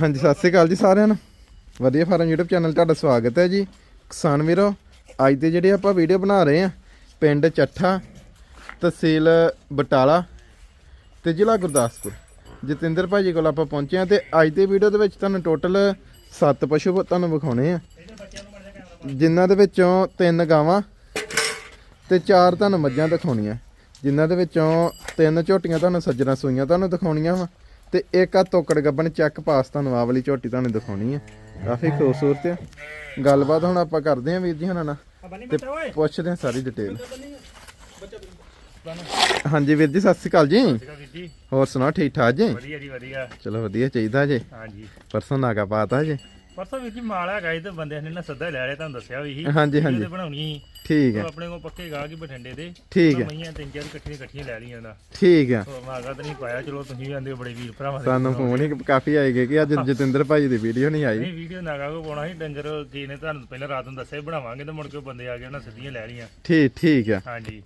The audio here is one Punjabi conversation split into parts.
ਹਾਂਜੀ, ਸਤਿ ਸ੍ਰੀ ਅਕਾਲ ਜੀ ਸਾਰਿਆਂ ਨੂੰ। ਵਧੀਆ ਫਾਰਮ YouTube ਚੈਨਲ ਤੁਹਾਡਾ ਸਵਾਗਤ ਹੈ ਜੀ। ਕਿਸਾਨ ਵੀਰੋ, ਅੱਜ ਦੇ ਜਿਹੜੇ ਆਪਾਂ ਵੀਡੀਓ ਬਣਾ ਰਹੇ ਆ ਪਿੰਡ ਚੱਠਾ, ਤਹਿਸੀਲ ਬਟਾਲਾ ਤੇ ਜ਼ਿਲ੍ਹਾ ਗੁਰਦਾਸਪੁਰ। ਜਤਿੰਦਰ ਭਾਜੀ ਕੋਲ ਆਪਾਂ ਪਹੁੰਚੇ ਆ ਤੇ ਅੱਜ ਦੀ ਵੀਡੀਓ ਦੇ ਵਿੱਚ ਤੁਹਾਨੂੰ ਟੋਟਲ 7 ਪਸ਼ੂ ਤੁਹਾਨੂੰ ਵਿਖਾਉਣੇ ਆ ਜਿਨ੍ਹਾਂ ਦੇ ਵਿੱਚੋਂ ਤਿੰਨ ਗਾਵਾਂ ਤੇ ਚਾਰ ਤੁਹਾਨੂੰ ਮੱਝਾਂ ਦਿਖਾਉਣੀਆਂ। ਜਿਨ੍ਹਾਂ ਦੇ ਵਿੱਚੋਂ ਤਿੰਨ ਝੋਟੀਆਂ ਤੁਹਾਨੂੰ ਸੱਜਣਾ ਸੂਈਆਂ ਤੁਹਾਨੂੰ ਦਿਖਾਉਣੀਆਂ ਵਾ। ਤੇ ਇੱਕ ਆ ਤੋਕੜ ਗੱਬਣ ਚੱਕ ਪਾਸ ਤੁਹਾਨੂੰ ਆਹ ਵਾਲੀ ਝੋਟੀ ਤੁਹਾਨੂੰ ਦਿਖਾਉਣੀ ਹੈ ਕਾਫੀ ਖੂਬਸੂਰਤ ਹੈ ਗੱਲਬਾਤ ਹੁਣ ਆਪਾਂ ਕਰਦੇ ਆਂ ਵੀਰ ਜੀ ਹੁਣਾਂ ਨਾਲ। ਤੇ ਪੁੱਛਦੇ ਆਂ ਸਾਰੀ ਡਿਟੇਲ ਹਾਂਜੀ ਵੀਰ ਜੀ ਸਤਿ ਸ਼੍ਰੀ ਅਕਾਲ ਜੀ। ਜੀ। ਹੋਰ ਸੁਣਾਓ ਠੀਕ ਠਾਕ ਜੀ? ਵਧੀਆ ਜੀ ਵਧੀਆ। ਚਲੋ ਵਧੀਆ ਚਾਹੀਦਾ ਜੀ। ਹਾਂਜੀ। ਪਰਸੋਂ ਨਾਗਾ ਪਾਤਾ ਜੀ। ਪਰਸੋਂ ਵਿੱਚ ਹੀ ਮਾਲ ਹੈਗਾ ਇਹ ਤੇ ਬੰਦੇ ਨੇ ਨਾ ਸੱਦਾ ਲੈ ਲਿਆ ਤੁਹਾਨੂੰ ਦੱਸਿਆ ਵੀ ਸੀ। ਹਾਂਜੀ, ਹਾਂਜੀ। ਬਣਾਉਣੀ। ਠੀਕ ਹੈ। ਆਪਣੇ ਕੋਲ ਪੱਕੇ ਗਾਹ ਕੀ ਬਠਿੰਡੇ ਦੇ। ਠੀਕ ਹੈ। ਮਈਆਂ ਤਿੰਨ ਚਾਰ ਇਕੱਠੀਆਂ ਇਕੱਠੀਆਂ ਲੈ ਲਈਆਂ ਨਾ ਠੀਕ ਹੈ। ਮਾਗਾ ਤਾਂ ਨਹੀਂ ਪਾਇਆ ਚਲੋ ਤੁਸੀਂ ਵੀ ਆਂਦੇ ਬੜੇ ਵੀਰ ਭਰਾਵਾਂ ਦੇ ਸਾਨੂੰ ਫੋਨ ਹੀ ਕਾਫੀ ਆਏਗੇ ਕਿ ਅੱਜ ਜਤਿੰਦਰ ਭਾਜੀ ਦੀ ਵੀਡੀਓ ਨਹੀਂ ਆਈ। ਨਹੀਂ ਵੀਡੀਓ ਨਾਗਾ ਕੋ ਪਾਉਣਾ ਸੀ ਡੰਗਰ ਕੀ ਨੇ ਤੁਹਾਨੂੰ ਪਹਿਲਾਂ ਰਾਤ ਨੂੰ ਦੱਸਿਆ ਬਣਾਵਾਂਗੇ ਤੇ ਮੁੜ ਕੇ ਬੰਦੇ ਆ ਗਏ ਉਹਨਾਂ ਸਿੱਧੀਆਂ ਲੈ ਲਈਆਂ। ਠੀਕ ਠੀਕ ਹੈ। ਹਾਂਜੀ।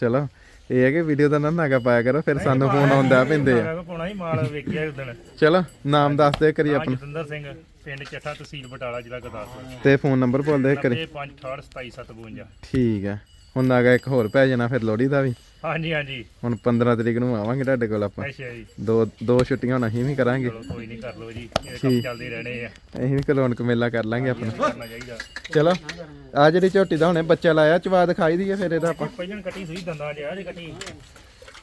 ਚਲੋ। ਇਹ ਹੈ ਕਿ ਵੀਡੀਓ ਦਾ ਨਾ ਨਾਗਾ ਪਾਇਆ ਕਰੋ ਫਿਰ ਸਾਨੂੰ ਫੋਨ ਆਉਂਦਾ ਪੈਂਦੇ ਆ। ਨਾਗਾ ਕੋ ਪਾਉਣਾ ਸੀ ਮਾਲ ਵੇਖਿਆ ਉਸ ਦਿਨ। ਚਲੋ ਨਾਮ ਦੱਸ ਦੇ ਕਰੀ ਆਪਣਾ। ਜਤਿੰਦਰ ਸਿੰਘ ਪਿੰਡ ਚੱਠਾ ਤਹਿਸੀਲ ਬਟਾਲਾ ਜ਼ਿਲ੍ਹਾ ਗੁਰਦਾਸਪੁਰ। ਤੇ ਫੋਨ ਨੰਬਰ ਬੋਲ ਦੇ ਕਰੀ 9568277752 ਠੀਕ ਹੈ। ਹੁਣ ਨਾਗਾ ਇੱਕ ਹੋਰ ਪੈ ਜਾਣਾ ਫਿਰ ਲੋਹੜੀ ਦਾ ਵੀ। ਹਾਂਜੀ ਹਾਂਜੀ। ਹੁਣ 15 ਤਰੀਕ ਨੂੰ ਆਵਾਂਗੇ ਤੁਹਾਡੇ ਕੋਲ ਆਪਾਂ। ਅੱਛਾ ਜੀ। ਦੋ ਦੋ ਛੁੱਟੀਆਂ ਹੁਣ ਅਸੀਂ ਵੀ ਕਰਾਂਗੇ। ਚਲੋ ਕੋਈ ਨਹੀਂ ਕਰ ਲਓ ਜੀ। ਇਹ ਕੰਮ ਚੱਲਦੇ ਰਹਿਣੇ ਆ। ਅਸੀਂ ਵੀ ਕਲੋਨਕ ਮੇਲਾ ਕਰ ਲਾਂਗੇ ਆਪਣਾ। ਕਰਨਾ ਚਾਹੀਦਾ। ਚਲੋ ਆ ਜਿਹੜੀ ਝੋਟੀ ਦਾ ਹੁਣੇ ਬੱਚਾ ਲਾਇਆ ਚਵਾ ਦਿਖਾਈ ਦਈਏ ਫਿਰ ਇਹਦਾ ਆਪਾਂ। ਪਹਿਲਾਂ ਕੱਟੀ ਸੂਈ ਦੰਦਾਂ ਜਿਆ ਜੇ ਕੱਟੀ।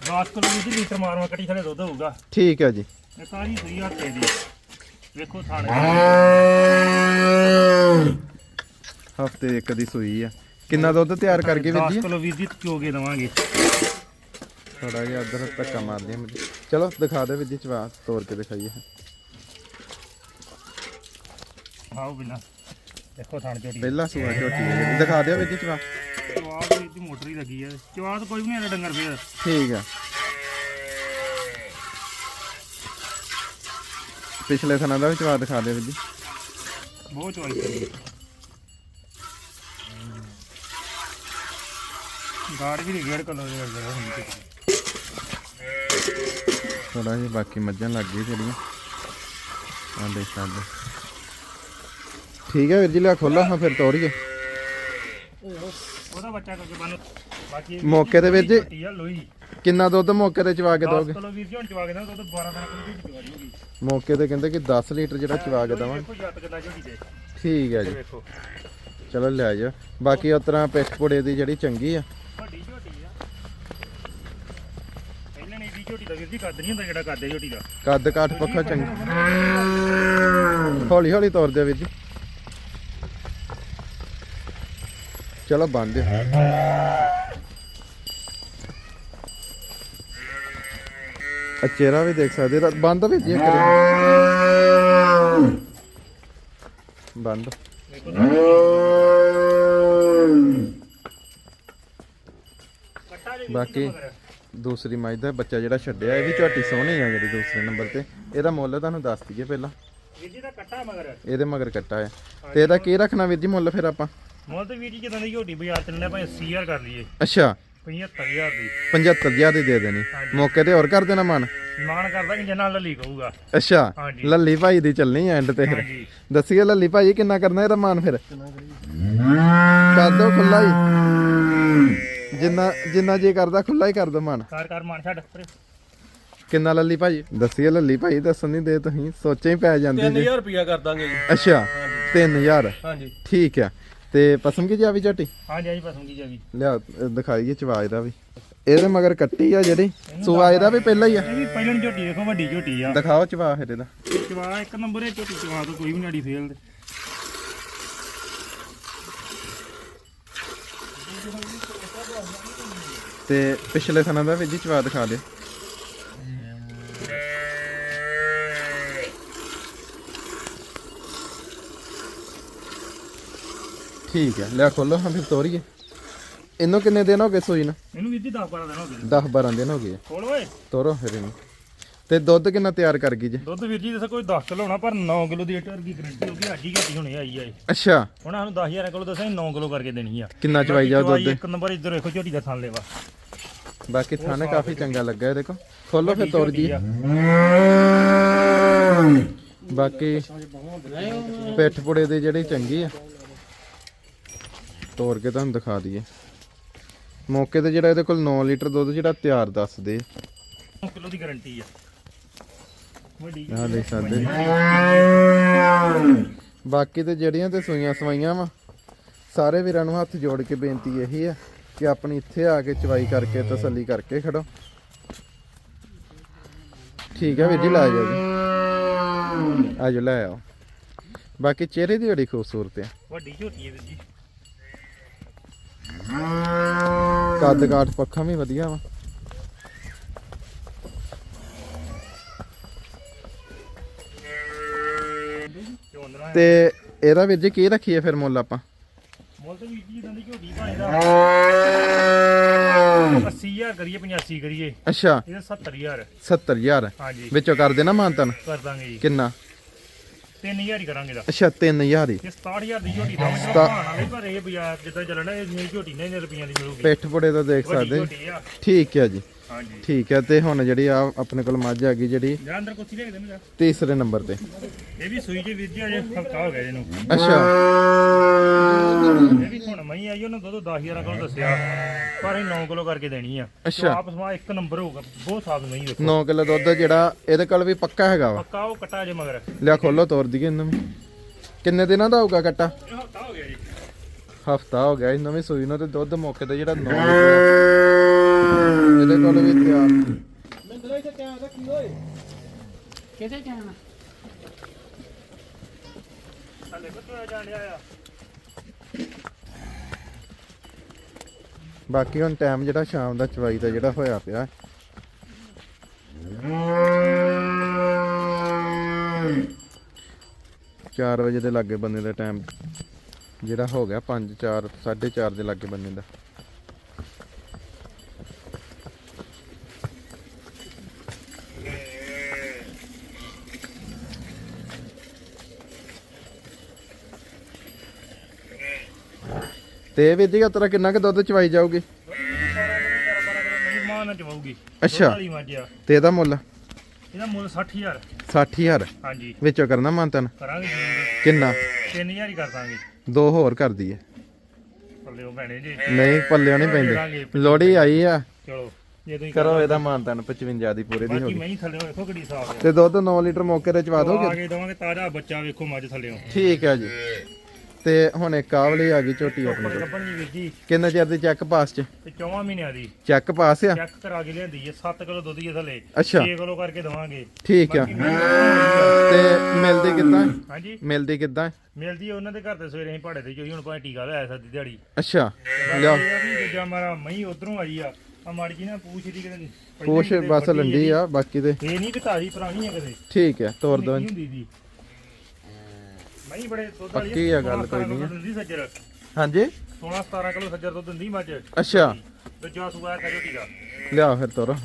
10 ਕਿਲੋ ਦੀ ਲੀਟਰ ਮਾਰਵਾ ਕੱਟੀ ਥਲੇ ਦੁੱਧ ਹੋਊਗਾ। ਠੀਕ ਹੈ ਜੀ। ਇਹ ਤਾਜੀ ਸੂਈ ਹੱਥੇ ਦੀ। ਵੇਖੋ ਥਾਣੇ ਹਫ਼ਤੇ ਇੱਕ ਦੀ ਸੂਈ ਆ। ਕਿੰਨਾ ਦੁੱਧ ਤਿਆਰ ਕਰਕੇ ਵੀਰ 10 ਜੀ? ਕਿਲੋ ਵੀਰ ਜੀ ਚੋਗੇ ਦਵਾਂਗੇ। ਥੋੜਾ ਜਿਹਾ ਉਧਰ ਧੱਕਾ ਮਾਰਦੇ ਆ ਮੈਨੂੰ ਚਲੋ ਦਿਖਾ ਦੇ ਵੀਰ ਜੀ ਚਵਾ ਤੋੜ ਕੇ ਦਿਖਾਈਏ। ਆਓ ਬਿਨਾ ਦੇਖੋ ਥਾਣ ਝੋਟੀ। ਪਹਿਲਾ ਸੂਆ ਝੋਟੀ ਹੈ। ਦਿਖਾ ਦਿਓ ਵੀਰ ਜੀ ਚਵਾ ਚਵਾਦ ਦੀ ਮੋਟਰ ਹੀ ਲੱਗੀ ਆ। ਚਵਾਦ ਕੋਈ ਵੀ ਨਹੀਂ ਆਣਾ ਡੰਗਰ ਫੇਰ। ਠੀਕ ਆ। ਪਿਛਲੇ ਸਨਾਂ ਦਾ ਵੀ ਚਵਾ ਦਿਖਾ ਦਿਓ ਵੀਰ ਜੀ। ਬਹੁਤ ਚਵਾਈ ਗਾੜ ਵੀ ਡੇਢ ਕਿਲੋ ਦੇ ਅੰਦਰ ਹੁੰਦੀ। ਥੋੜਾ ਜਿਹਾ ਬਾਕੀ ਮੱਝਾਂ ਲੱਗ ਗਈ ਜਿਹੜੀਆਂ ਆ ਦੇਖ ਸਕਦੇ ਠੀਕ ਹੈ ਵੀਰ ਜੀ ਲਿਆ ਖੋਲਾ ਹਾਂ ਫਿਰ ਤੋੜੀਏ ਉਹਦਾ ਬੱਚਾ ਕਰਕੇ ਬੰਨ ਬਾਕੀ ਮੌਕੇ ਤੇ ਵੀਰ ਜੀ। ਝੋਟੀ ਆ ਲੋਈ। ਕਿੰਨਾ ਦੁੱਧ ਮੌਕੇ ਤੇ ਚਵਾ ਕੇ 10 ਦੋਗੇ ਕਿਲੋ ਵੀਰ ਜੀ ਹੁਣ ਚਵਾ ਕੇ ਨਾ ਦੁੱਧ 12 13 ਕਿਲੋ ਦੀ ਚਵਾ ਜੂਗੀ ਮੌਕੇ ਤੇ ਕਹਿੰਦੇ ਕਿ 10 ਲੀਟਰ ਜਿਹੜਾ ਚਵਾ ਕੇ ਦਵਾਂ ਦੇਖੋ ਜੱਟ ਕਿੱਦਾਂ ਝੋਟੀ ਦੇ। ਠੀਕ ਹੈ ਜੀ। ਚਲੋ ਲੈ ਜਾ ਬਾਕੀ ਉਸ ਤਰ੍ਹਾਂ ਪਿੱਠ ਪੁੜੇ ਦੀ ਜਿਹੜੀ ਚੰਗੀ ਆ ਵੱਡੀ ਝੋਟੀ ਆ। ਪਹਿਲਾਂ ਨਹੀਂ ਦੀ ਝੋਟੀ ਦਾ ਵੀਰ ਜੀ ਕੱਦ ਨਹੀਂ ਹੁੰਦਾ ਜਿਹੜਾ ਕੱਦ ਝੋਟੀ ਦਾ। ਕੱਦ ਕਾਠ ਪੱਖੋਂ ਚੰਗੀ। ਹੌਲੀ ਹੌਲੀ ਤੋਰ ਦਿਓ ਵੀਰ ਜੀ। ਚਲੋ ਬੰਦ ਦਿਓ। ਆ ਚਿਹਰਾ ਵੀ ਦੇਖ ਸਕਦੇ ਤਾਂ ਬੰਦ ਵੀ ਜੀ ਕਰੇ ਬੰਦ ਵੇਖੋ ਕੱਟਾ ਜੇ ਬਾਕੀ ਦੂਸਰੀ ਮੱਝ ਦਾ ਬੱਚਾ ਜਿਹੜਾ ਛੱਡਿਆ ਇਹ ਵੀ ਝੋਟੀ ਸੋਹਣੀ ਆ ਜਿਹੜੀ ਦੂਸਰੇ ਨੰਬਰ ਤੇ। ਇਹਦਾ ਮੁੱਲ ਤੁਹਾਨੂੰ ਦੱਸ ਦਈਏ ਪਹਿਲਾਂ। ਵੀਰ ਜੀ ਦਾ ਕੱਟਾ ਮਗਰ। ਇਹਦੇ ਮਗਰ ਕੱਟਾ ਹੈ ਤੇ ਇਹਦਾ ਕੀ ਰੱਖਣਾ ਵੀਰ ਜੀ ਮੁੱਲ ਫਿਰ ਆਪਾਂ? ਮੁੱਲ ਤੇ ਵੀਰ ਜੀ ਜਦੋਂ ਦੀ ਝੋਟੀ ਬਾਜ਼ਾਰ ਚੱਲਣਾ ਭਾਵੇਂ 80000 ਕਰ ਲਈਏ। ਅੱਛਾ। 75000 ਦੀ। 75000 ਦੀ ਦੇ ਦੇਣੀ। ਮੌਕੇ ਤੇ ਹੋਰ ਕਰ ਦੇਣਾ ਮਨ? ਮਾਨ ਕਰਦਾ ਕਿ ਜਨਾਂ ਲੱਲੀ ਕਹੂਗਾ। ਅੱਛਾ। ਹਾਂਜੀ। ਲੱਲੀ ਭਾਈ ਦੀ ਚੱਲਣੀ ਐਂਡ ਤੇ ਫਿਰ। ਦੱਸੀਏ ਲੱਲੀ ਭਾਈ ਕਿੰਨਾ ਕਰਨਾ ਇਹਦਾ ਮਾਨ ਫਿਰ? ਕਰ ਦੋ ਖੁੱਲਾ ਹੀ। ਜਿੰਨਾ ਜਿੰਨਾ ਜੇ ਕਰਦਾ ਖੁੱਲਾ ਹੀ ਕਰ ਦੋ ਮਨ। ਕਾਰ ਕਾਰ ਮਾਨ ਛੱਡ। ਪਰੇ। ਕਿੰਨਾ ਲੱਲੀ ਭਾਈ? ਦੱਸੀਏ ਲੱਲੀ ਭਾਈ ਦੱਸਣ ਨਹੀਂ ਦੇ ਤੁਸੀਂ। ਸੋਚੇ ਹੀ ਪੈ ਜਾਂਦੀ ਜੀ। 3000 ਰੁਪਿਆ ਕਰ ਦਾਂਗੇ ਜੀ। ਅੱਛਾ 3000 ਹਾਂਜੀ। ਠੀਕ ਆ। ਤੇ ਪਸੰਦ ਕੀ ਜਾਵੀ ਝਾਟੀ? ਹਾਂਜੀ ਹਾਂਜੀ ਪਸੰਦ ਜੀ ਜੀ ਲਿਆ ਦਿਖਾਈਏ ਚਵਾਜ ਦਾ ਵੀ। ਇਹਦੇ ਮਗਰ ਕੱਟੀ ਆ ਜਿਹੜੀ। ਸੁਆ ਇਹਦਾ ਵੀ ਪਹਿਲਾਂ ਹੀ ਆ। ਇਹ ਵੀ ਪਹਿਲਾਂ ਝੋਟੀ ਦੇਖੋ ਵੱਡੀ ਝੋਟੀ ਆ। ਦਿਖਾਓ ਚਵਾ ਫਿਰ ਇਹਦਾ। ਚਵਾ ਇੱਕ ਨੰਬਰ ਇਹ ਝੋਟੀ ਚਵਾ ਤੋਂ ਕੋਈ ਵੀ ਨਾੜੀ ਫੇਲ ਦੇ। ਤੇ ਪਿਛਲੇ ਸਨਾਂ ਦਾ ਵੀ ਜੀ ਚਵਾ ਦਿਖਾ ਦੇ ਠੀਕ ਹੈ ਲਿਆ ਖੋਲੋ ਹਾਂ ਫਿਰ ਤੋਰੀਏ। ਇਹਨੂੰ ਕਿੰਨੇ ਦਿਨ ਹੋ ਗਏ ਸੂਈ ਨੂੰ? ਇਹਨੂੰ ਵੀਰ ਜੀ 10 12 ਦਿਨ ਹੋ ਗਏ। 10 12 ਦਿਨ ਹੋ ਗਏ। ਕੋਲ ਓਏ। ਤੋਰੋ ਫਿਰ ਇਹਨੂੰ। ਤੇ ਦੁੱਧ ਕਿੰਨਾ ਤਿਆਰ ਕਰ ਗਈ ਜੇ? ਦੁੱਧ ਵੀਰ ਜੀ ਦੱਸੋ ਕੋਈ 10 ਕਿਲੋ ਹੋਣਾ ਪਰ 9 ਕਿਲੋ ਦੀ ਏਟਰ ਦੀ ਗਰੰਟੀ ਹੋਗੀ ਅੱਜ ਹੀ ਘੱਟੀ ਹੋਣੀ ਆਈ ਆ ਇਹ। ਅੱਛਾ। ਹੁਣ ਸਾਨੂੰ 10000 ਕਿਲੋ ਦੱਸਿਆ 9 ਕਿਲੋ ਕਰਕੇ ਦੇਣੀ ਆ। ਕਿੰਨਾ ਚਵਾਈ ਜਾ ਦੁੱਧ? ਇੱਕ ਨੰਬਰ ਇੱਧਰ ਵੇਖੋ ਝੋਟੀ ਦਾ ਥਣ ਲੈਵਾ ਬਾਕੀ ਥਾਣੇ ਕਾਫੀ ਚੰਗਾ ਲੱਗਾ ਦੇਖੋ। ਖੋਲੋ ਫਿਰ ਤੋਰ ਜੀ। ਬਾਕੀ ਪਿੱਠ ਪੁੜੇ ਦੀ ਜਿਹੜੀ ਚੰਗੀ ਆ। ਤੋੜ ਕੇ ਤੁਹਾਨੂੰ ਦਿਖਾ ਦਈਏ। ਮੌਕੇ ਤੇ ਜਿਹੜਾ ਇਹਦੇ ਕੋਲ 9 ਲੀਟਰ ਦੁੱਧ ਜਿਹੜਾ ਤਿਆਰ ਦੱਸਦੇ 9 ਕਿਲੋ ਦੀ ਗਾਰੰਟੀ ਆ। ਵੱਡੀ ਆ ਦੇਖ ਸਕਦੇ ਜੀ। ਬਾਕੀ ਤੇ ਜਿਹੜੀਆਂ ਤੇ ਸੂਈਆਂ ਸਵਾਈਆਂ ਵਾ ਸਾਰੇ ਵੀਰਾਂ ਨੂੰ ਹੱਥ ਜੋੜ ਕੇ ਬੇਨਤੀ ਇਹੀ ਆ ਕਿ ਆਪਣੀ ਇੱਥੇ ਆ ਕੇ ਚਵਾਈ ਕਰਕੇ ਤਸੱਲੀ ਕਰਕੇ ਖੜੋ। ਠੀਕ ਹੈ ਵੀਰ ਜੀ ਲੈ ਜਾਓ ਜੀ। ਆਜੋ ਲੈ ਆਓ। ਬਾਕੀ ਚਿਹਰੇ ਦੀ ਬੜੀ ਖੂਬਸੂਰਤ ਆ। ਵੱਡੀ ਝੋਟੀ ਹੈ ਵੀਰ ਜੀ। ਕੱਦ ਕਾਠ ਪੱਖਾਂ ਵੀ ਵਧੀਆ ਵਾ। ਤੇ ਇਹਦਾ ਵੀਰ ਜੀ ਕੀ ਰੱਖੀਏ ਫਿਰ ਮੁੱਲ ਆਪਾਂ? ਮੁੱਲ ਤੇ ਵੀਰ ਜੀ ਇਦਾਂ ਦੀ ਝੋਟੀ ਭਾਈ ਦਾ 80000 ਕਰੀਏ 85 ਕਰੀਏ। ਅੱਛਾ। ਇਹਦਾ 70000 70000 ਹਾਂਜੀ। ਵਿੱਚੋਂ ਕਰ ਦੇਣਾ ਮਾਨਤਨ? ਕਰ ਦਾਂਗੇ ਜੀ। ਕਿੰਨਾ? 3000 ਹੀ ਕਰਾਂਗੇ ਦਾ ਅੱਛਾ 3000 ਹੀ। ਇਹ 67000 ਦੀ ਝੋਟੀ ਦਾ ਸਤਾ- ਮਤਲਬ ਭਾਣਾ ਵੀ ਪਰ ਇਹ ਬਾਜ਼ਾਰ ਜਿੱਦਾਂ ਚੱਲਣਾ ਇਹ ਮੇਰੀ ਝੋਟੀ ਨੇ ਰੁਪਈਆਂ ਦੀ ਮਿਲੂਗੀ। ਪਿੱਠ ਪੁੜੇ ਤਾਂ ਦੇਖ ਸਕਦੇ। ਠੀਕ ਹੈ ਜੀ। ਹਾਂਜੀ। ਠੀਕ ਹੈ ਤੇ ਹੁਣ ਜਿਹੜੀ ਆ ਆਪਣੇ ਕੋਲ ਮੱਝ ਆ ਗਈ ਜਿਹੜੀ ਜਾਂ ਅੰਦਰ ਕੁੱਤੀ ਲੈ ਕੇ ਦੇਣਾ ਤੀਸਰੇ ਨੰਬਰ ਤੇ। ਇਹ ਵੀ ਸੂਈ ਜੇ ਵੀਰ ਜੀ ਅਜੇ ਹਫਤਾ ਹੋ ਗਿਆ ਇਹਨੂੰ। ਅੱਛਾ। ਇਹ ਵੀ ਹੁਣ ਮਈ ਆਈ ਉਹਨੂੰ ਦੁੱਧ 10000 ਕਿਲੋ ਦੱਸਿਆ। ਪਰ ਇਹ 9 ਕਿਲੋ ਕਰਕੇ ਦੇਣੀ ਆ। ਅੱਛਾ। ਆਪ ਸਮਾ ਇੱਕ ਨੰਬਰ ਹੋਊਗਾ ਬਹੁਤ ਸਾਫ਼ ਨਹੀਂ ਦੇਖੋ। 9 ਕਿਲੋ ਦੁੱਧ ਜਿਹੜਾ ਇਹਦੇ ਕੋਲ ਵੀ ਪੱਕਾ ਹੈਗਾ ਵਾ। ਪੱਕਾ ਉਹ ਕਟਾ ਜੇ ਮਗਰ। ਲਿਆ ਖੋਲੋ ਤੋਰ ਦਈਏ ਇਹਨੂੰ ਕਿੰਨੇ ਦਿਨਾਂ ਦਾ ਹੋਊਗਾ ਕੱਟਾ? ਹਫਤਾ ਹੋ ਗਿਆ ਜੀ। ਹਫਤਾ ਹੋ ਗਿਆ ਇਹਨਾਂ ਵੀ ਸੂਈ ਨੂੰ ਤੇ ਦੁੱਧ ਮੌਕੇ ਤੇ ਜਿਹੜਾ 9 ਇਹਦੇ ਕੋਲ ਵੀ ਤਿਆਰ। ਕਿਹਦੇ ਜਾਣਾ ਹਲੇ ਕਿੱਥੇ ਜਾਣ ਡਿਆ ਆ ਬਾਕੀ ਹੁਣ ਟਾਈਮ ਜਿਹੜਾ ਸ਼ਾਮ ਦਾ ਚਵਾਈ ਦਾ ਜਿਹੜਾ ਹੋਇਆ ਪਿਆ। ਚਾਰ ਵਜੇ ਦੇ ਲਾਗੇ ਬੰਦੇ ਦਾ ਟਾਈਮ ਜਿਹੜਾ ਹੋ ਗਿਆ 5 4 4:30 ਦੇ ਲਾਗੇ ਬੰਦੇ ਦਾ। ਤੇ ਵੀਰ ਜੀ ਤੇਰਾ ਕਿੰਨਾ ਕੁ ਦੁੱਧ ਚਵਾਈ ਜਾਊਗੀ? ਚਵਾਉਗੀ ਅੱਛਾ। ਵਾਲੀ ਆ। ਤੇ ਇਹਦਾ ਮੁੱਲ? ਇਹਦਾ ਮੁੱਲ 60000 60000 ਹਾਂਜੀ। ਵਿੱਚੋਂ ਕਰਨਾ ਮੰਤਨ ਕਰਾਂਗੇ ਜੀ। ਕਿੰਨਾ? 3000 ਹੀ ਕਰ ਦਾਂਗੇ। ਦੋ ਹੋਰ ਕਰ ਦਈਏ। ਪੱਲਿਓ ਭੈਣੇ ਜੀ। ਨਹੀਂ ਪੱਲਿਓ ਨਹੀਂ ਪੈਂਦੇ। ਲੋੜੀ ਆਈ ਆ। ਚਲੋ ਜੇ ਤੁਸੀਂ ਕਰੋ ਇਹਦਾ ਮਾਨਤਨ 55 ਦੀ ਪੂਰੇ ਦੀ ਹੋ ਬਾਕੀ ਗਈ। ਮੈਂ ਹੀ ਥੱਲੇ ਵੇਖੋ ਕਿੱਡੀ ਸਾਫ਼ ਆ। ਤੇ ਦੁੱਧ 9 ਲੀਟਰ ਮੌਕੇ ਤੇ ਚਵਾ ਆ ਦੋਗੇ? ਕੇ ਦਵਾਂਗੇ ਤਾਜ਼ਾ ਬੱਚਾ ਵੇਖੋ ਮੱਝ ਥੱਲੇੋਂ। ਠੀਕ ਹੈ ਜੀ। ਤੇ ਹੁਣ ਇੱਕ ਆਵਲੀ ਆ ਗਈ ਝੋਟੀ ਆਪਣੇ। ਕੋਲ ਲੱਭਣ ਦੀ ਵੀਰ ਜੀ। ਕਿੰਨੇ ਚਿਰ ਦੀ ਚੈੱਕ ਪਾਸ ਚ? ਤੇ 4 ਮਹੀਨਿਆਂ ਦੀ। ਚੈੱਕ ਪਾਸ ਆ? ਚੈੱਕ ਕਰਾ ਕੇ ਲਿਆਂਦੀ ਹੈ 7 ਕਿਲੋ ਦੁੱਧ ਹੀ ਥੱਲੇ। ਅੱਛਾ। 6 ਕਿਲੋ ਕਰਕੇ ਦਵਾਂਗੇ। ਠੀਕ ਆ। ਤੇ ਮਿਲਦੀ ਕਿੱਦਾਂ? ਹਾਂਜੀ। ਮਿਲਦੀ ਕਿੱਦਾਂ? ਮਿਲਦੀ ਆ ਉਹਨਾਂ ਦੇ ਘਰ ਤੇ ਸਵੇਰੇ ਅਸੀਂ ਪਹਾੜੇ ਤੇ ਚੋਈ ਹੁਣ ਭਾਵੇਂ ਟੀਕਾ ਲਾਇਆ ਸਾਡੀ ਦਿਹਾੜੀ। ਅੱਛਾ ਆ ਵੀ ਦੂਜਾ ਮਾਰਾ ਮਈ ਉਧਰੋਂ ਆਈ ਆ। ਆ ਮਾੜੀ ਜੀ ਨਾ ਪੂਛ ਦੀ ਕਿਤੇ ਪੋਸ਼ ਬਸ ਲੰਡੀ ਆ ਬਾਕੀ ਤੇ। ਇਹ ਨਹੀਂ ਕਿ ਪੁਰਾਣੀ ਆ ਕਦੇ ਠੀਕ ਹੈ ਤੋਰ ਦੋ। ਨਹੀਂ ਬੜੇ ਦੁੱਧ ਵਾਲੀ ਪੱਕੀ ਆ ਗੱਲ, ਕੋਈ ਨਹੀਂ ਆ। ਦਿੰਦੀ ਸੱਜਰ। ਹਾਂਜੀ? 16 17 ਕਿਲੋ ਸੱਜਰ ਦੁੱਧ ਦਿੰਦੀ ਮੱਝ। ਅੱਛਾ। ਦੂਜਾ ਸੂਆ ਕਾ ਝੋਟੀ ਦਾ ਲਿਆ ਫਿਰ ਤੋਰ।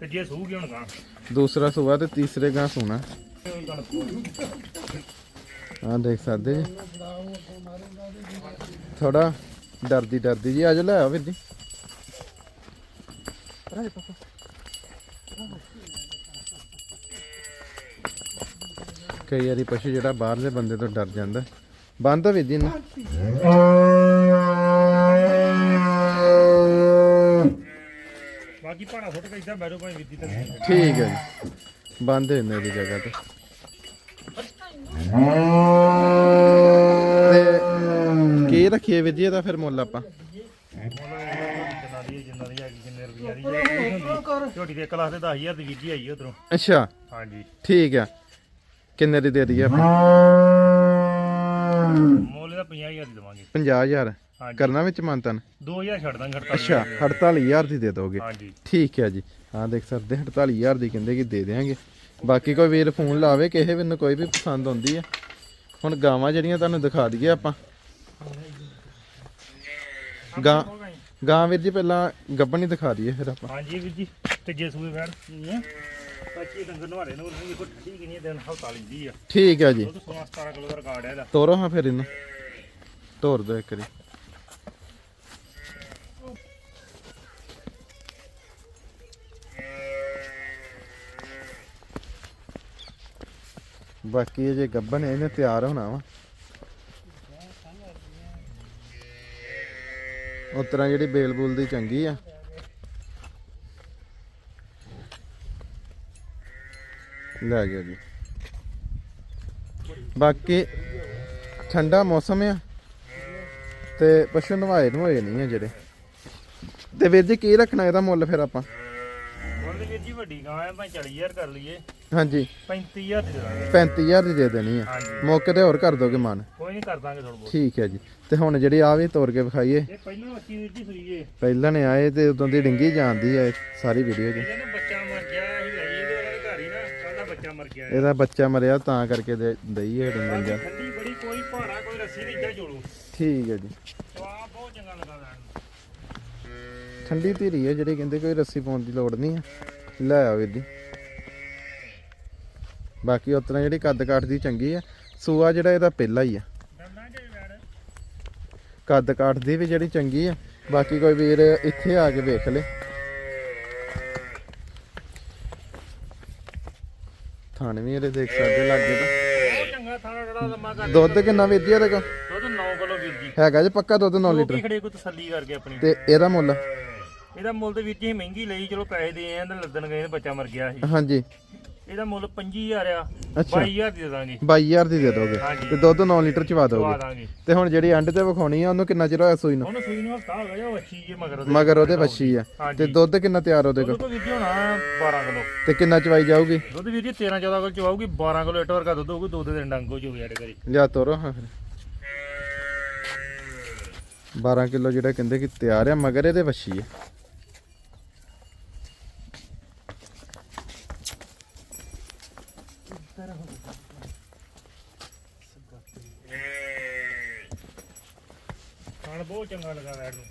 ਤੇ ਜੇ ਸੂਗੀ ਹੁਣ ਗਾਂ। ਦੂਸਰਾ ਸੂਆ ਤੇ ਤੀਸਰੇ ਗਾਂ ਸੂਣਾ। ਹਾਂ ਦੇਖ ਸਕਦੇ ਜੀ। ਥੋੜਾ ਡਰਦੀ ਡਰਦੀ ਜੀ ਆਜੋ ਲੈ ਆਓ ਵੀਰ ਜੀ। ਕਈ ਵਾਰੀ ਪਸ਼ੂ ਜਿਹੜਾ ਬਾਹਰਲੇ ਬੰਦੇ ਤੋਂ ਡਰ ਜਾਂਦਾ। ਬੰਦ ਆ ਵੀਰ ਜੀ ਨੂੰ। ਬਾਕੀ ਭਾਣਾ ਸੁੱਟ ਕੇ ਇਦਾਂ ਬੈਠੋ ਭਾਵੇਂ ਵਿੱਦੀ ਤੇ ਠੀਕ ਹੈ ਜੀ। ਬੰਦ ਹੈ ਮੇਰੀ ਜਗ੍ਹਾ ਤੇ। ਤੇ ਕੀ ਰੱਖੀਏ ਵੀਰ ਜੀ ਇਹਦਾ ਫਿਰ ਮੁੱਲ ਆਪਾਂ? ਝੋਟੀ ਦੇ 1 ਲੱਖ ਦੇ 10000 ਦੀ ਵੀਜੀ ਆਈ ਉਧਰੋਂ। ਅੱਛਾ। ਹਾਂਜੀ। ਠੀਕ ਆ ਕਿੰਨੇ ਦੀ ਦੇ ਦਈਏ ਆਪਾਂ? ਮੁੱਲ ਦਾ 50000 ਦੀ ਦਵਾਂਗੇ। 50000 ਹਾਂਜੀ। ਕਰਨਾ ਵਿੱਚ ਮੰਤਨ 2000 ਛੱਡ ਦਾਂਗੇ ਅੱਛਾ 48000 ਦੀ ਦੇ ਦੋਗੇ। ਹਾਂਜੀ। ਠੀਕ ਹੈ ਜੀ। ਹਾਂ ਦੇਖ ਸਕਦੇ 48000 ਦੀ ਕਹਿੰਦੇ ਕਿ ਦੇ ਦੇਾਂਗੇ ਬਾਕੀ ਕੋਈ ਵੀਰ ਫੋਨ ਲਾਵੇ ਕਿਸੇ ਵੀ ਨੂੰ ਕੋਈ ਵੀ ਪਸੰਦ ਆਉਂਦੀ ਹੈ ਹੁਣ ਗਾਵਾਂ ਜਿਹੜੀਆਂ ਤੁਹਾਨੂੰ ਦਿਖਾ ਦਈਏ ਆਪਾਂ। ਗਾਂ ਗਾਂ ਵੀਰ ਜੀ ਪਹਿਲਾਂ ਗੱਬਣ ਹੀ ਦਿਖਾ ਦਈਏ ਫਿਰ ਆਪਾਂ। ਹਾਂਜੀ ਵੀਰ ਜੀ ਤੇ ਜੇ ਸੂਏ ਬੈਠ ਕੱਚੀ ਡੰਗਰ ਨਵਾਰੇ ਨੂੰ ਨਹੀਂ ਕੋਈ ਠੰਡੀ ਕਿ ਦਿਨ ਹਫਤਾ ਲੈਂਦੀ ਆ ਠੀਕ ਹੈ ਜੀ। ਦੁੱਧ 16 17 ਕਿਲੋ ਦਾ ਰਿਕਾਰਡ ਹੈ ਇਹਦਾ ਤੋਰੋ ਹਾਂ ਫਿਰ ਇਹਨੂੰ। ਤੋਰ ਦੋ ਇੱਕ ਵਾਰੀ। ਬਾਕੀ ਇਹ ਜੇ ਗੱਬਨ ਇਹਨੇ ਤਿਆਰ ਹੋਣਾ ਵਾ। ਉਸ ਜਿਹੜੀ ਬੇਲ ਬੂਲ ਦੀ ਚੰਗੀ ਆ। ਲੈ ਗਿਆ ਜੀ। ਬਾਕੀ ਠੰਡਾ ਮੌਸਮ ਆ ਤੇ ਪਸ਼ੂ ਨਵਾਏ ਨਵਾਏ ਨਹੀਂ ਆ ਜਿਹੜੇ। ਤੇ ਵੀਰ ਜੀ ਕੀ ਰੱਖਣਾ ਇਹਦਾ ਮੁੱਲ ਫਿਰ ਆਪਾਂ? ਦੇ ਵੀਰ ਜੀ ਵੱਡੀ ਗਾਂ ਹੈ ਭਾਈ 40000 ਕਰ ਲਈਏ। ਹਾਂਜੀ। 35000 ਦੀ ਦੇ ਦਾਂਗੇ। 35000 ਦੀ ਦੇ ਦੇਣੀ ਆ। ਹਾਂਜੀ। ਮੌਕੇ ਤੇ ਹੋਰ ਕਰ ਦੋਗੇ ਮਨ? ਕੋਈ ਨਹੀਂ ਕਰ ਦਾਂਗੇ ਥੋੜਾ ਬਹੁਤ। ਠੀਕ ਹੈ ਜੀ। ਤੇ ਹੁਣ ਜਿਹੜੀ ਆ ਵੀ ਤੋੜ ਕੇ ਵਿਖਾਈਏ। ਇਹ ਪਹਿਲਾਂ ਬੱਚੀ ਵੀਰ ਜੀ ਸੂਈਏ ਪਹਿਲਾਂ ਨੇ ਆਏ ਤੇ ਉਦੋਂ ਦੀ ਡਿੰਗੀ ਜਾਂਦੀ ਹੈ ਸਾਰੀ ਵੀਡੀਓ 'ਚ ਇਹਦਾ ਨਾ ਬੱਚਾ ਮਰ ਗਿਆ। ਬੱਚਾ ਮਰ ਗਿਆ ਇਹਦਾ ਬੱਚਾ ਮਰਿਆ ਤਾਂ ਕਰਕੇ ਦੇ- ਦਈ ਹੈ ਡਿੰਗਣ ਜਾ। ਠੰਡੀ ਬੜੀ ਕੋਈ ਭਾਰਾ ਕੋਈ ਰੱਸੀ ਨਹੀਂ ਇੱਦਾਂ ਜੋੜੂ। ਠੀਕ ਹੈ ਜੀ। ਬਹੁਤ ਚੰਗਾ ਲੱਗਾ ਲੈਣ ਨੂੰ। ਠੰਡੀ ਧੀਰੀ ਹੈ ਜਿਹੜੀ ਕਹਿੰਦੇ ਕੋਈ ਰੱਸੀ ਪਾਉਣ ਦੀ ਲੋੜ ਨਹੀਂ ਹੈ। ਲੈ ਆਓ ਵੀਰ ਜੀ। ਬਾਕੀ ਉਤਨਾ ਜਿਹੜੀ ਕੱਦ ਕਾਠ ਦੀ ਚੰਗੀ ਹੈ ਸੂਆ ਜਿਹੜਾ ਇਹਦਾ ਪਹਿਲਾ ਹੀ ਆ ਦੰਦਾਂ ਚ ਵੈੜ ਕੱਦ ਕਾਠ ਦੀ ਵੀ ਜਿਹੜੀ ਚੰਗੀ ਆ ਬਾਕੀ ਕੋਈ ਵੀਰ ਇੱਥੇ ਆ ਕੇ ਵੇਖ ਲੇ। ਥਾਣ ਵੀ ਇਹਦੇ ਦੇਖ ਸਕਦੇ ਲੱਗੇ ਤਾਂ। ਬਹੁਤ ਚੰਗਾ ਥਾਣਾ ਜਿਹੜਾ ਲੰਮਾ ਕਰ ਦੁੱਧ ਕਿੰਨਾ ਜੀ ਇਹਦੇ ਕੋਲ? ਦੁੱਧ 9 ਕਿਲੋ ਵੀਰ ਜੀ। ਹੈਗਾ ਜੀ ਪੱਕਾ ਦੁੱਧ 9 ਲੋਕੀ ਲੀਟਰ। ਖੜੇ ਕੋ ਤਸੱਲੀ ਕਰਕੇ ਆਪਣੀ। ਤੇ ਇਹਦਾ ਮੁੱਲ? ਇਹਦਾ ਮੁੱਲ ਤੇ ਵੀਰ ਜੀ ਅਸੀਂ ਮਹਿੰਗੀ ਲਈ ਚਲੋ ਪੈਸੇ ਦੇ ਆਏ ਤੇ ਲੱਦਣ ਗਏ ਤੇ ਬੱਚਾ ਮਰ ਗਿਆ ਸੀ। ਹਾਂਜੀ। ਇਹਦਾ ਮੁੱਲ 25000 ਆ ਅੱਛਾ। 22000 ਦੀ ਦੇ ਦਾਂਗੇ। 22000 ਦੀ ਦੇ ਦੋਗੇ। ਹਾਂਜੀ। ਤੇ ਦੁੱਧ 9 ਲੀਟਰ ਚਵਾ ਦਵਾ ਦੋਗੇ। ਦਾਂਗੇ। ਤੇ ਹੁਣ ਜਿਹੜੀ ਐਂਡ ਤੇ ਵਿਖਾਉਣੀ ਆ ਉਹਨੂੰ ਕਿੰਨਾ ਚਿਰ ਹੋਇਆ ਸੂਈ ਨੂੰ? ਉਹਨੂੰ ਸੂਈ ਨੂੰ ਹਫਤਾ ਹੋ ਗਿਆ ਜਾਂ ਵੱਛੀ ਜੇ ਮਗਰ ਉਹਦੇ। ਮਗਰ ਉਹਦੇ ਵੱਛੀ ਆ। ਹਾਂਜੀ। ਤੇ ਦੁੱਧ ਕਿੰਨਾ ਤਿਆਰ ਉਹਦੇ ਕੋਲ? ਤੋਂ ਵੀਰ ਜੀ ਹੋਣਾ 12 ਕਿਲੋ। ਤੇ ਕਿੰਨਾ ਚਵਾਈ ਜਾਊਗੀ? ਦੁੱਧ ਵੀਰ ਜੀ 13 14 ਕਿਲੋ ਚਵਾਉਗੀ 12 ਕਿਲੋ ਲੀਟਰ ਵਰਗਾ ਦੁੱਧ ਹੋਊਗੀ ਦੋ ਦੇ ਦਿਨ ਡੰਗ ਹੋ ਸਾਡੇ ਘਰੇ। ਲਿਆ ਤੋਰੋ ਹਾਂ ਫਿਰ। 12 ਕਿਲੋ ਜਿਹੜਾ ਕਹਿੰਦੇ ਕਿ ਤਿਆਰ ਆ ਮਗਰ ਇਹਦੇ ਵੱਛੀ ਆ। ਖਾਣ ਬਹੁਤ ਚੰਗਾ ਲੱਗਾ ਵੈੜ ਨੂੰ।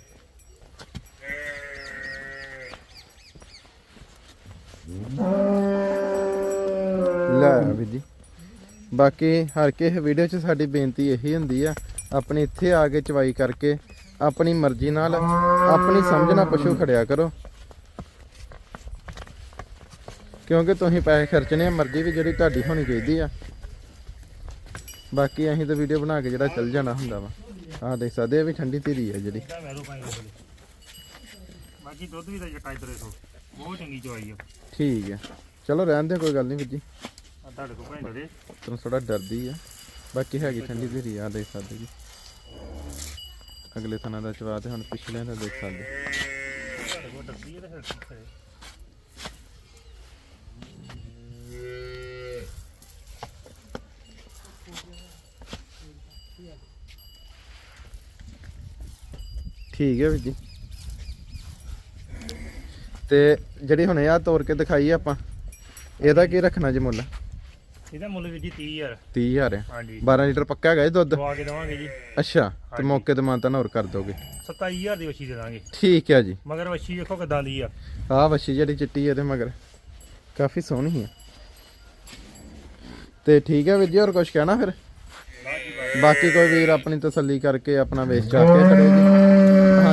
ਲੈ ਵੀਰ ਜੀ। ਬਾਕੀ ਹਰ ਕਿਸੇ ਵੀਡੀਓ 'ਚ ਸਾਡੀ ਬੇਨਤੀ ਇਹੀ ਹੁੰਦੀ ਆ ਆਪਣੀ ਇੱਥੇ ਆ ਕੇ ਚਵਾਈ ਕਰਕੇ ਆਪਣੀ ਮਰਜ਼ੀ ਨਾਲ ਆਪਣੀ ਸਮਝ ਨਾਲ ਪਸ਼ੂ ਖੜਿਆ ਕਰੋ। ਕਿਉਂਕਿ ਤੁਸੀਂ ਪੈਸੇ ਖਰਚਣੇ ਆ ਮਰਜ਼ੀ ਵੀ ਜਿਹੜੀ ਤੁਹਾਡੀ ਹੋਣੀ ਚਾਹੀਦੀ ਆ। ਬਾਕੀ ਅਸੀਂ ਤਾਂ ਵੀਡੀਓ ਬਣਾ ਕੇ ਜਿਹੜਾ ਚੱਲ ਜਾਣਾ ਹੁੰਦਾ ਵਾ। ਆਹ ਦੇਖ ਸਕਦੇ ਆ ਵੀ ਠੰਡੀ ਧੀਰੀ ਆ ਜਿਹੜੀ। ਬਾਕੀ ਦੁੱਧ ਵੀ ਤਾਂ ਜੱਟਾ ਇਧਰੇ ਤੋਂ ਬਹੁਤ ਚੰਗੀ ਚਵਾਈ ਆ। ਠੀਕ ਆ। ਚਲੋ ਰਹਿਣ ਦੇ ਕੋਈ ਗੱਲ ਨਹੀਂ ਵੀਰ ਜੀ। ਆ ਤੁਹਾਡੇ ਕੋਲ ਭਾਂਡੇ ਦੇ ਤੈਨੂੰ ਥੋੜਾ ਡਰਦੀ ਆ। ਬਾਕੀ ਹੈਗੀ ਠੰਡੀ ਧੀਰੀ ਆ ਦੇਖ ਸਕਦੇ ਜੀ। ਅਗਲੇ ਥਾਂ ਦਾ ਚਵਾ ਤੇ ਹੁਣ ਪਿਛਲੇ ਦਾ ਦੇਖ ਸਕਦੇ। ਠੀਕ ਹੈ ਵੀਰ ਜੀ। ਤੇ ਜਿਹੜੀ ਹੁਣ ਆ ਤੋੜ ਕੇ ਦਿਖਾਈ ਆਪਾਂ ਇਹਦਾ ਕੀ ਰੱਖਣਾ ਜੀ ਮੁੱਲ? ਇਹਦਾ ਮੁੱਲ ਵੀਰ ਜੀ 30000 30000 ਆ ਹਾਂਜੀ। 12 ਲੀਟਰ ਪੱਕਾ ਹੈਗਾ ਜੀ ਦੁੱਧ? ਦਵਾ ਕੇ ਦੇਵਾਂਗੇ ਜੀ। ਅੱਛਾ ਤੇ। ਮੌਕੇ ਤੇ ਮਾਨਤਾ ਹੋਰ ਕਰ ਦੋਗੇ। 27000 ਦੀ ਵਛੀ ਦੇ ਦਾਂਗੇ। ਠੀਕ ਹੈ ਜੀ। ਮਗਰ ਵਛੀ ਵੇਖੋ ਕਿਦਾਂ ਦੀ ਆ। ਆਹ ਵੱਛੀ ਜਿਹੜੀ ਚਿੱਟੀ ਇਹਦੇ ਮਗਰ ਕਾਫੀ ਸੋਹਣੀ ਹੈ ਤੇ ਠੀਕ ਹੈ ਵੀਰ ਜੀ ਹੋਰ ਕੁਝ ਕਹਿਣਾ ਫਿਰ? ਬਾਕੀ ਕੋਈ ਵੀਰ ਆਪਣੀ ਤਸੱਲੀ ਕਰਕੇ ਆਪਣਾ ਵੇਚ ਕੇ ਖੜੇ ਜੀ।